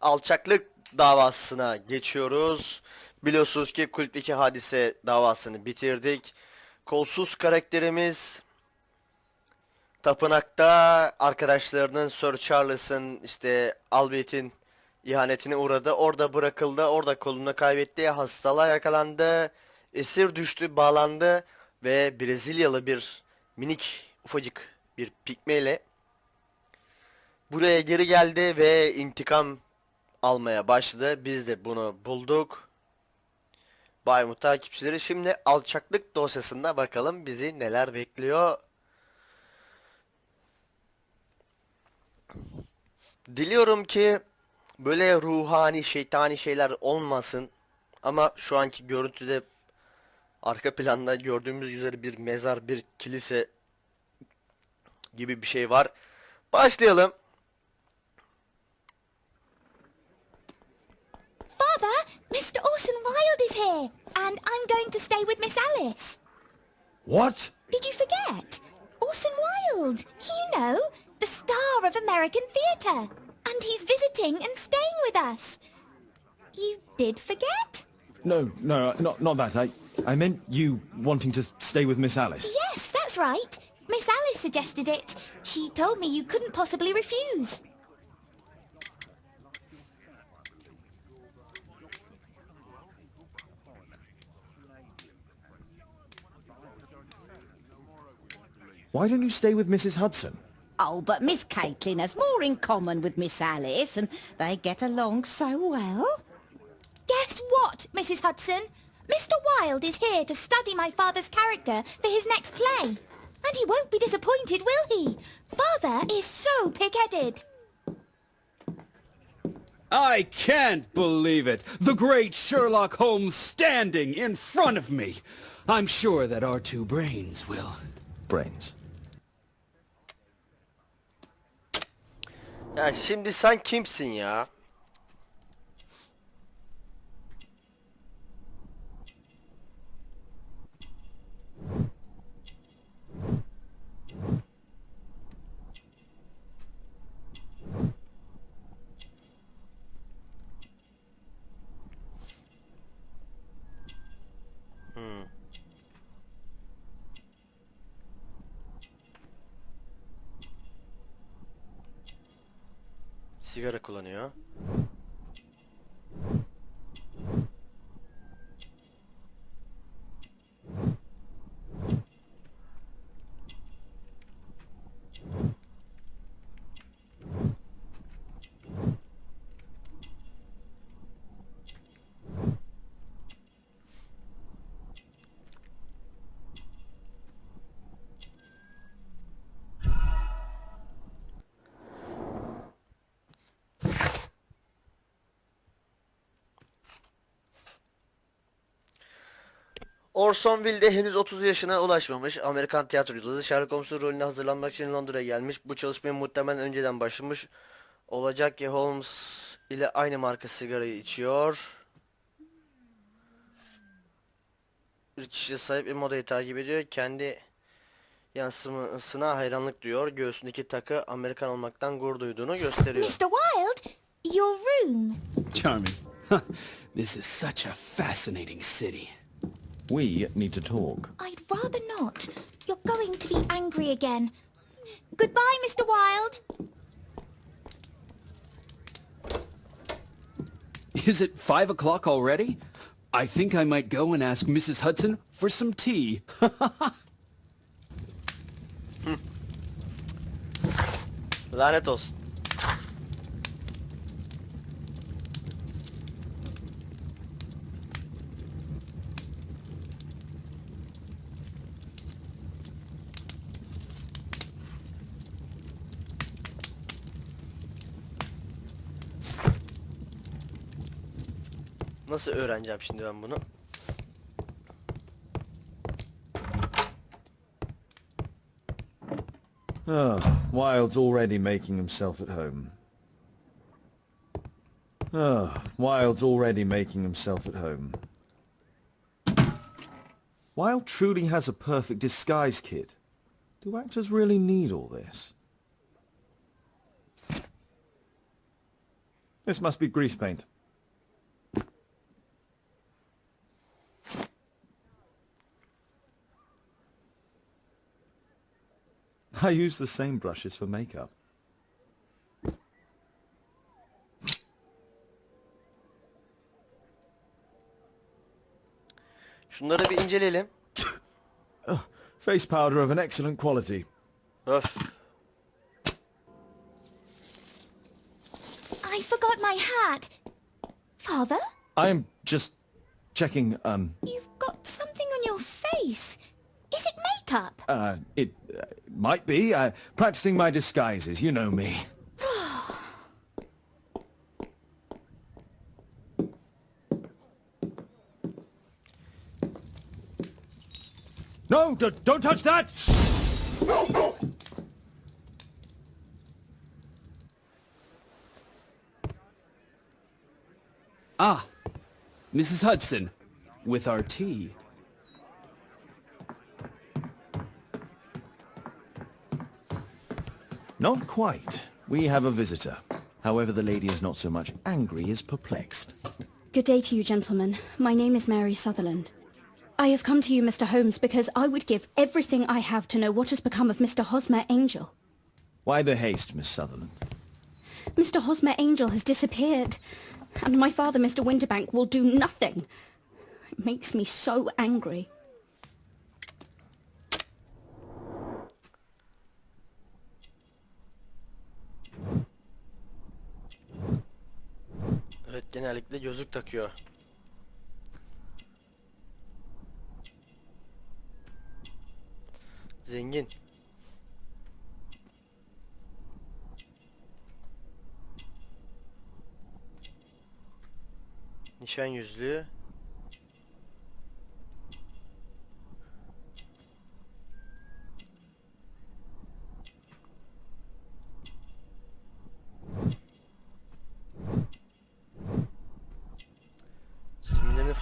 alçaklık davasına geçiyoruz. Biliyorsunuz ki Kulüp 2 hadise davasını bitirdik. Kolsuz karakterimiz tapınakta arkadaşlarının Sir Charles'ın işte Albiett'in ihanetine uğradı. Orada bırakıldı. Orada kolunu kaybetti. Hastalığa yakalandı. Esir düştü, bağlandı ve Brezilyalı bir minik ufacık bir pikmeyle buraya geri geldi ve intikam almaya başladı. Biz de bunu bulduk. Baymut takipçileri şimdi alçaklık dosyasında bakalım bizi neler bekliyor. Diliyorum ki böyle ruhani, şeytani şeyler olmasın. Ama şu anki görüntüde arka planda gördüğümüz üzere bir mezar, bir kilise gibi bir şey var. Başlayalım. Here, and I'm going to stay with Miss Alice. What? Did you forget? Orson Wilde, you know, the star of American theatre. And he's visiting and staying with us. You did forget? No, no, not not that. I I meant you wanting to stay with Miss Alice. Yes, that's right. Miss Alice suggested it. She told me you couldn't possibly refuse. Why don't you stay with Mrs. Hudson? Oh, but Miss Caitlin has more in common with Miss Alice, and they get along so well. Guess what, Mrs. Hudson? Mr. Wilde is here to study my father's character for his next play. And he won't be disappointed, will he? Father is so pig-headed. I can't believe it! The great Sherlock Holmes standing in front of me! I'm sure that our two brains will... Brains. Ya şimdi sen kimsin ya? Sigara kullanıyor. Orson Welles henüz 30 yaşına ulaşmamış. Amerikan tiyatro yıldızı Sherlock Holmes'un rolüne hazırlanmak için Londra'ya gelmiş. Bu çalışmaya muhtemelen önceden başlamış. Olacak ki Holmes ile aynı marka sigarayı içiyor. Bir kişiye sahip bir modayı takip ediyor. Kendi yansımasına hayranlık duyuyor. Göğsündeki takı Amerikan olmaktan gurur duyduğunu gösteriyor. Mr. Wilde, your room. Charming. this is such a fascinating city. We need to talk. I'd rather not. You're going to be angry again. Goodbye, Mr. Wilde. Is it five o'clock already? I think I might go and ask Mrs. Hudson for some tea. Lanet olsun. Nasıl öğreneceğim şimdi ben bunu? Ah, oh, Wilde's already making himself at home. Ah, oh, Wilde's already making himself at home. Wilde truly has a perfect disguise kit. Do actors really need all this? This must be grease paint. I use the same brushes for makeup. Şunları bir inceleyelim. Face powder of an excellent quality. Öf. I forgot my hat. Father, I'm just checking, um, you've got something on your face. Is it makeup? uh, it uh, might be. Uh, practicing my disguises, you know me. No, d- don't touch that! Ah, Mrs. Hudson, with our tea. Not quite. We have a visitor. However, the lady is not so much angry as perplexed. Good day to you, gentlemen. My name is Mary Sutherland. I have come to you, Mr. Holmes, because I would give everything I have to know what has become of Mr. Hosmer Angel. Why the haste, Miss Sutherland? Mr. Hosmer Angel has disappeared, and my father, Mr. Winterbank, will do nothing. It makes me so angry. Genellikle gözlük takıyor. Zengin. Nişan yüzüğü.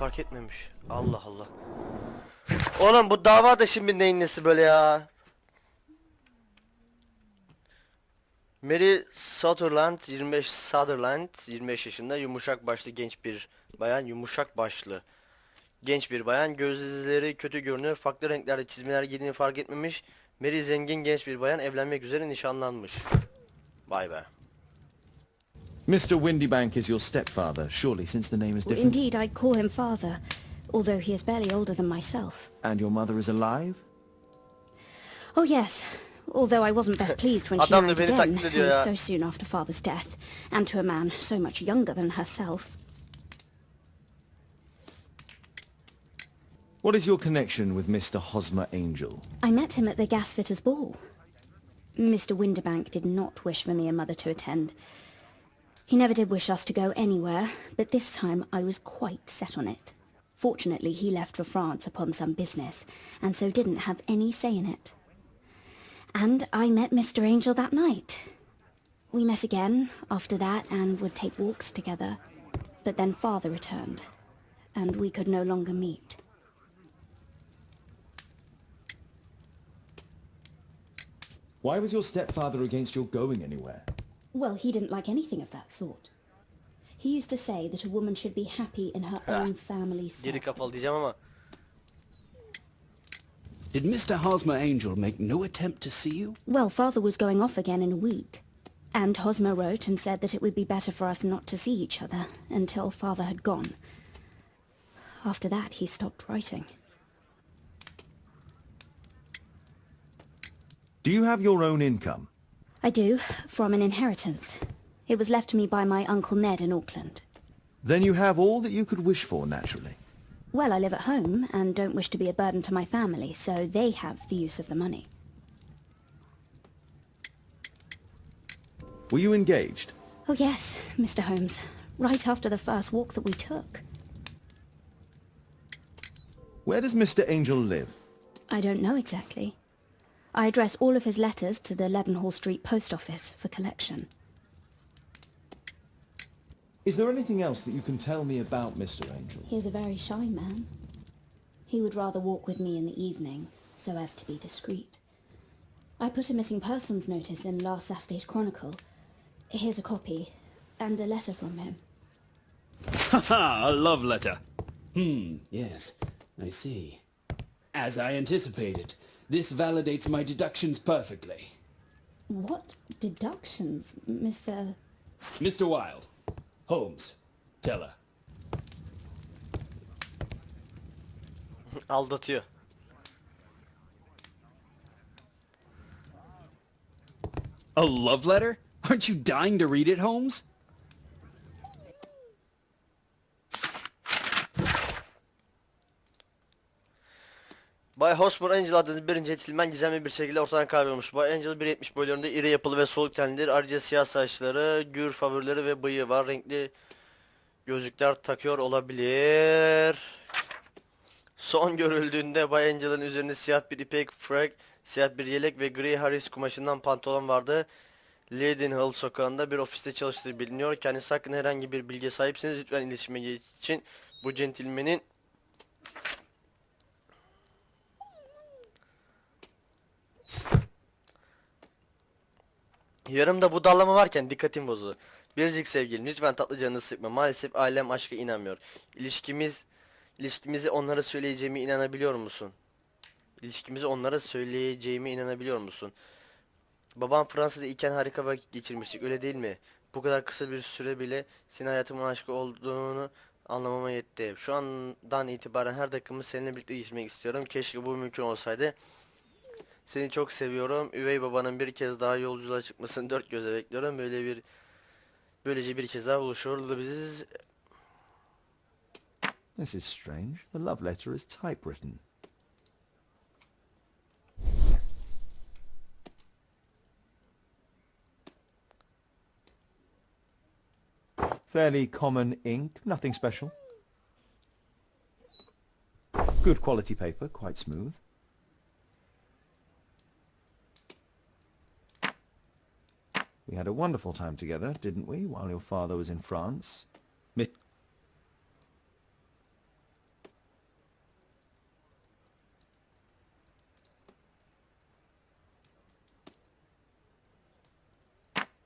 Fark etmemiş. Allah Allah. Oğlum bu dava da şimdi neyin nesi böyle ya? Mary Sutherland 25 Sutherland 25 yaşında yumuşak başlı genç bir bayan yumuşak başlı genç bir bayan gözleri kötü görünüyor farklı renklerde çizmeler giydiğini fark etmemiş Mary zengin genç bir bayan evlenmek üzere nişanlanmış Vay be Mr. Windybank is your stepfather, surely, since the name is different. Indeed, I call him father, although he is barely older than myself. And your mother is alive? Oh, yes. Although I wasn't best pleased when she Adam da married again, taklit and so soon after father's death, and to a man so much younger than herself. What is your connection with Mr. Hosmer Angel? I met him at the gasfitters' ball. Mr. Winderbank did not wish for me and mother to attend. He never did wish us to go anywhere, but this time I was quite set on it. Fortunately, he left for France upon some business, and so didn't have any say in it. And I met Mr. Angel that night. We met again after that and would take walks together. But then father returned, and we could no longer meet. Why was your stepfather against your going anywhere? Well, he didn't like anything of that sort. He used to say that a woman should be happy in her own family Geri set. kafalı diyeceğim ama Did Mr. Hosmer Angel make no attempt to see you? Well, father was going off again in a week. And Hosmer wrote and said that it would be better for us not to see each other until father had gone. After that, he stopped writing. Do you have your own income? I do, from an inheritance. It was left to me by my Uncle Ned in Auckland. Then you have all that you could wish for, naturally. Well, I live at home and don't wish to be a burden to my family, so they have the use of the money. Were you engaged? Oh yes, Mr. Holmes. Right after the first walk that we took. Where does Mr. Angel live? I don't know exactly. I address all of his letters to the Leadenhall Street Post Office for collection. Is there anything else that you can tell me about Mr. Angel? He is a very shy man. He would rather walk with me in the evening, so as to be discreet. I put a missing persons notice in last Saturday's Chronicle. Here's a copy. and a letter from him. Haha, a love letter. Hmm, yes, I see. As I anticipated, this validates my deductions perfectly. What deductions, Mr. Mr. Wilde, Holmes, Tell Teller. Aldatıyor. A love letter? Aren't you dying to read it, Holmes? Bay Hosmer Angel adlı bir centilmen gizemli bir şekilde ortadan kaybolmuş. Bay Angel 1.70 boylarında iri yapılı ve soluk tenlidir. Ayrıca siyah saçları, gür favorileri ve bıyığı var. Renkli gözlükler takıyor olabilir. Son görüldüğünde Bay Angel'ın üzerinde siyah bir ipek frag, siyah bir yelek ve gri Harris kumaşından pantolon vardı. Leadenhall sokağında bir ofiste çalıştığı biliniyor. Kendisi hakkında herhangi bir bilgi sahipseniz lütfen iletişime geçin. Bu centilmenin Yarımda bu dallama varken dikkatim bozuldu. Biricik sevgilim lütfen tatlı canını sıkma. Maalesef ailem aşka inanmıyor. İlişkimiz ilişkimizi onlara söyleyeceğime inanabiliyor musun? İlişkimizi onlara söyleyeceğime inanabiliyor musun? Babam Fransa'da iken harika vakit geçirmiştik öyle değil mi? Bu kadar kısa bir süre bile senin hayatımın aşkı olduğunu anlamama yetti. Şu andan itibaren her dakikamı seninle birlikte geçirmek istiyorum. Keşke bu mümkün olsaydı. Seni çok seviyorum. Üvey babanın bir kez daha yolculuğa çıkmasını dört göze bekliyorum. Böyle bir böylece bir kez daha buluşuruz. This is strange. The love letter is typewritten. Fairly common ink, nothing special. Good quality paper, quite smooth. We had a wonderful time together, didn't we, while your father was in France? Mi-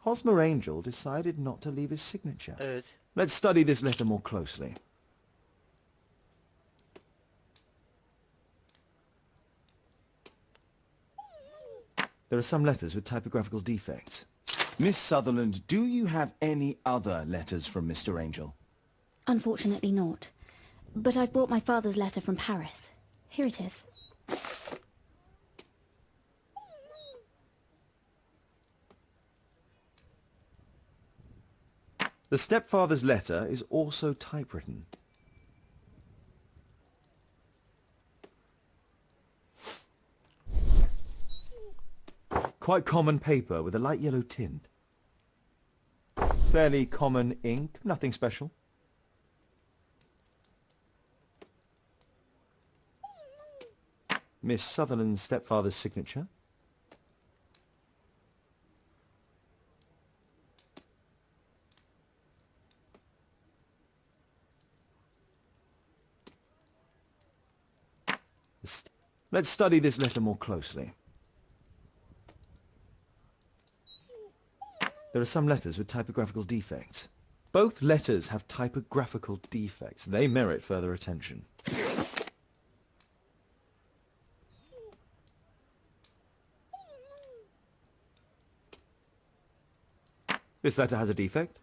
Hosmer Angel decided not to leave his signature. Evet. Let's study this letter more closely. There are some letters with typographical defects. Miss Sutherland, do you have any other letters from Mr. Angel? Unfortunately not. But I've brought my father's letter from Paris. Here it is. The stepfather's letter is also typewritten. Quite common paper with a light yellow tint. Fairly common ink, nothing special. Miss Sutherland's stepfather's signature. Let's study this letter more closely. There are some letters with typographical defects. Both letters have typographical defects. They merit further attention. This letter has a defect.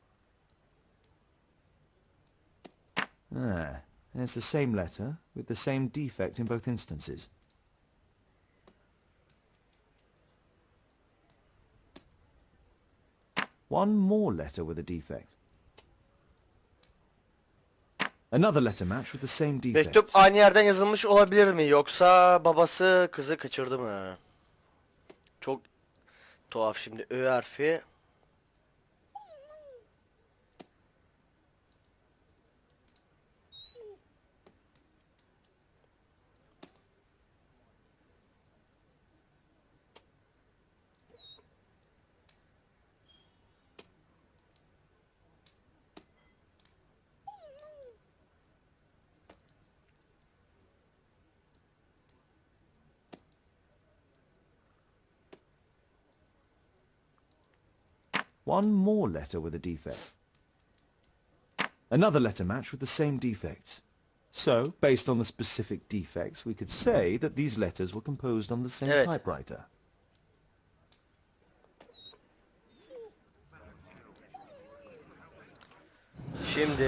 Ah, and it's the same letter with the same defect in both instances. One more letter with a defect. Another letter match with the same defect. Mektup aynı yerden yazılmış olabilir mi? Yoksa babası kızı kaçırdı mı? Çok tuhaf şimdi. Ö harfi. One more letter with a defect. Another letter matched with the same defects. So, based on the specific defects, we could say that these letters were composed on the same Evet. typewriter. Şimdi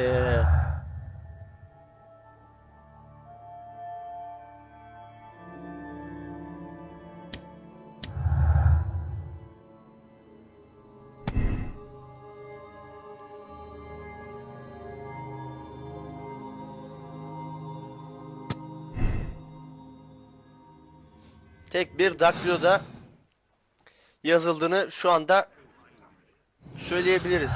tek bir daktiloda yazıldığını şu anda söyleyebiliriz.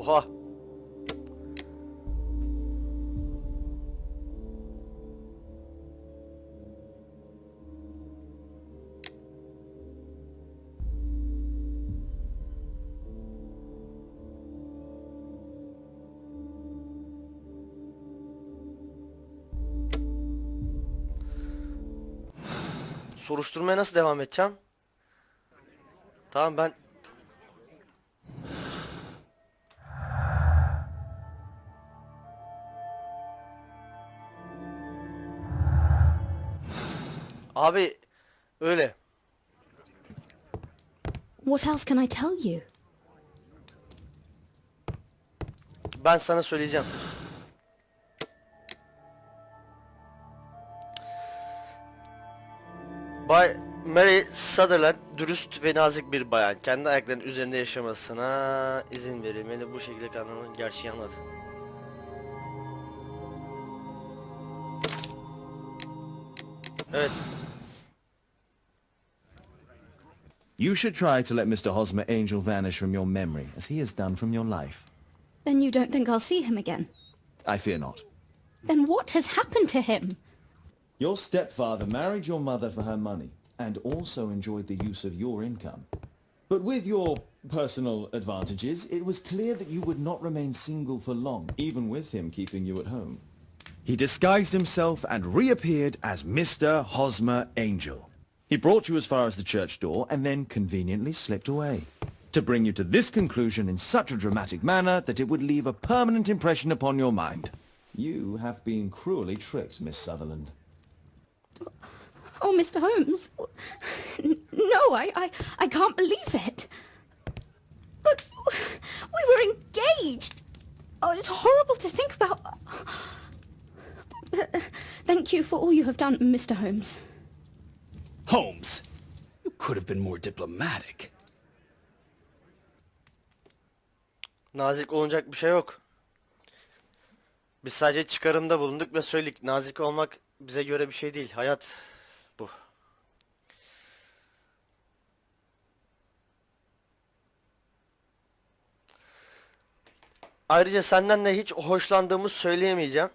Oha. Soruşturmaya nasıl devam edeceğim? Tamam ben Abi öyle. What else can I tell you? Ben sana söyleyeceğim. Bay Mary Sutherland dürüst ve nazik bir bayan. Kendi ayaklarının üzerinde yaşamasına izin verilmeli. Bu şekilde kanunun gerçeği anladı. Evet. You should try to let Mr. Hosmer Angel vanish from your memory, as he has done from your life. Then you don't think I'll see him again? I fear not. Then what has happened to him? Your stepfather married your mother for her money, and also enjoyed the use of your income. But with your personal advantages, it was clear that you would not remain single for long, even with him keeping you at home. He disguised himself and reappeared as Mr. Hosmer Angel. He brought you as far as the church door and then conveniently slipped away. To bring you to this conclusion in such a dramatic manner that it would leave a permanent impression upon your mind. You have been cruelly tricked, Miss Sutherland. Oh, Mr. Holmes. No, I, I, I can't believe it. But we were engaged. Oh, it's horrible to think about. But, thank you for all you have done, Mr. Holmes. Holmes, you could have been more diplomatic. Nazik olunacak bir şey yok. Biz sadece çıkarımda bulunduk ve söyledik. Nazik olmak bize göre bir şey değil. Hayat bu. Ayrıca senden de hiç hoşlandığımı söyleyemeyeceğim.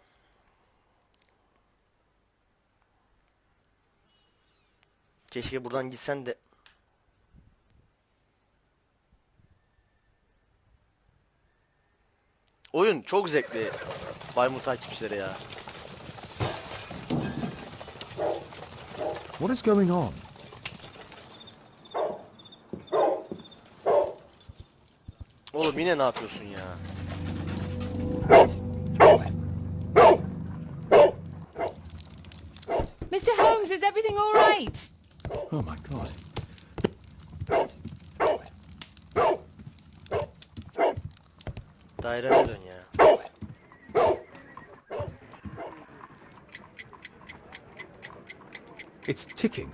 Keşke buradan gitsen de Oyun çok zevkli. Baymut takipçileri ya. What is going on? Oğlum yine ne yapıyorsun ya? It's ticking.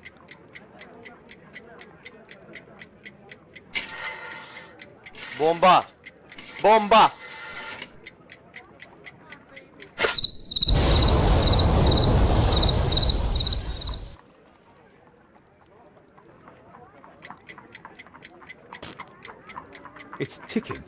Bomba. Bomba. It's ticking.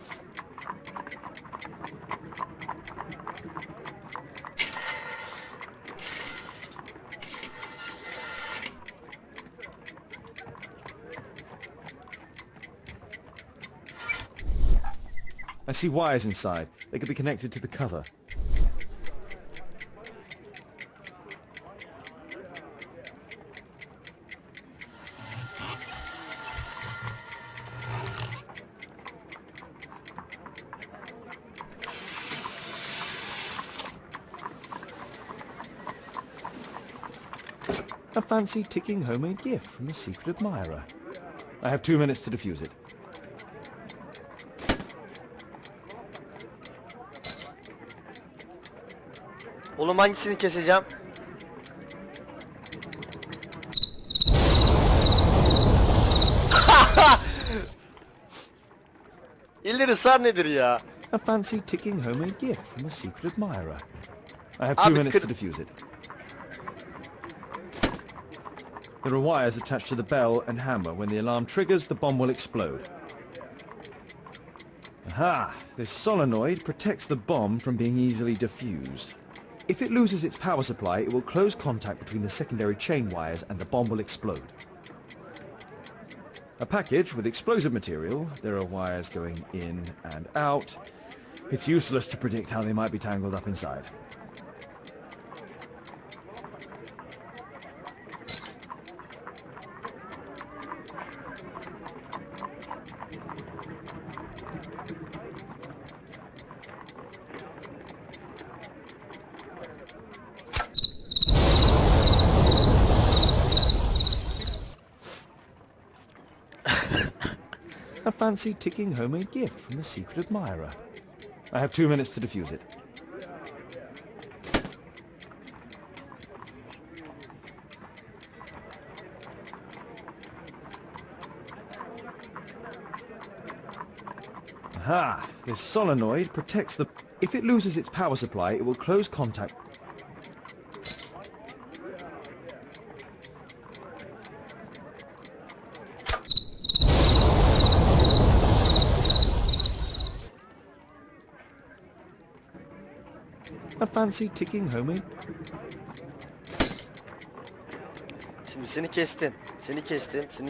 I see wires inside. They could be connected to the cover. A fancy ticking homemade gift from a secret admirer. I have two minutes to defuse it. Oğlum hangisini keseceğim? İlleri ısrar nedir ya? A fancy ticking homemade gift from a secret admirer. I have two Abi minutes to defuse it. There are wires attached to the bell and hammer. When the alarm triggers, the bomb will explode. Aha! This solenoid protects the bomb from being easily diffused. If it loses its power supply, it will close contact between the secondary chain wires and the bomb will explode. A package with explosive material. There are wires going in and out. It's useless to predict how they might be tangled up inside. Fancy ticking homemade gift from a secret admirer. I have two minutes to defuse it. Aha! This solenoid protects the... If it loses its power supply, it will close contact... fancy ticking homemade... Şimdi seni kestim. Seni kestim. Seni...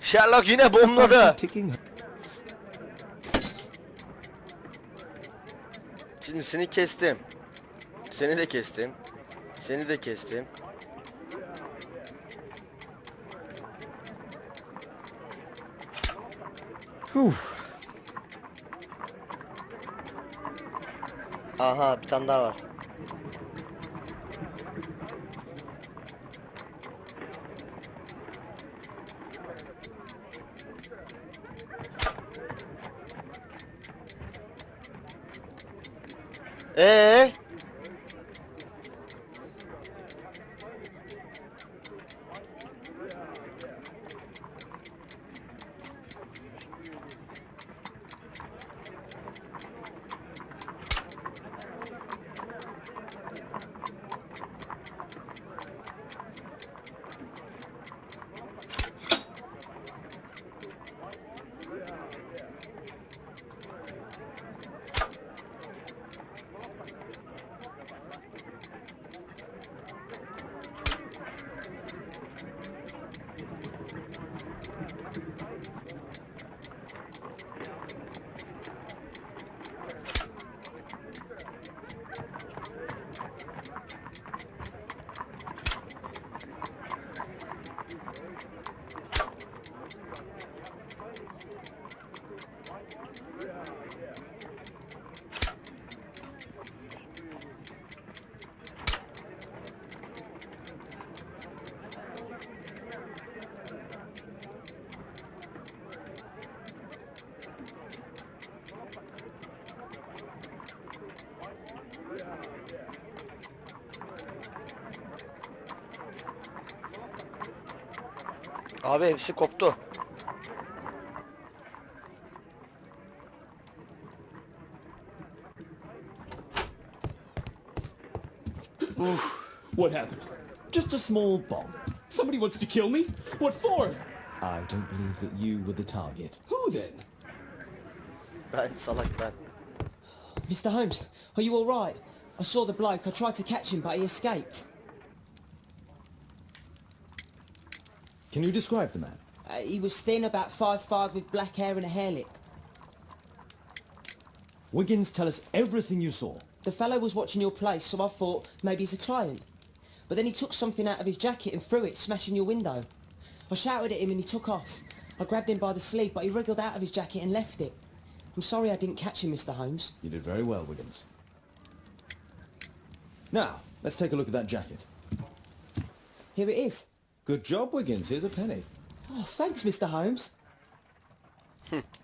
Sherlock yine bomladı. Fancy ticking... Şimdi seni kestim. Seni de kestim. Seni de kestim. Whew. Aha bir tane daha var. Ee? Abi hepsi koptu. What happened? Just a small bomb. Somebody wants to kill me? What for? I don't believe that you were the target. Who then? Ben salak ben. Mr. Holmes, are you all right? I saw the bloke. I tried to catch him, but he escaped. Can you describe the man? Uh, he was thin, about five five, with black hair and a hair lip. Wiggins, tell us everything you saw. The fellow was watching your place, so I thought maybe he's a client. But then he took something out of his jacket and threw it, smashing your window. I shouted at him and he took off. I grabbed him by the sleeve, but he wriggled out of his jacket and left it. I'm sorry I didn't catch him, Mr. Holmes. You did very well, Wiggins. Now, let's take a look at that jacket. Here it is. Good job, Wiggins. Here's a penny. Oh, thanks, Mr. Holmes.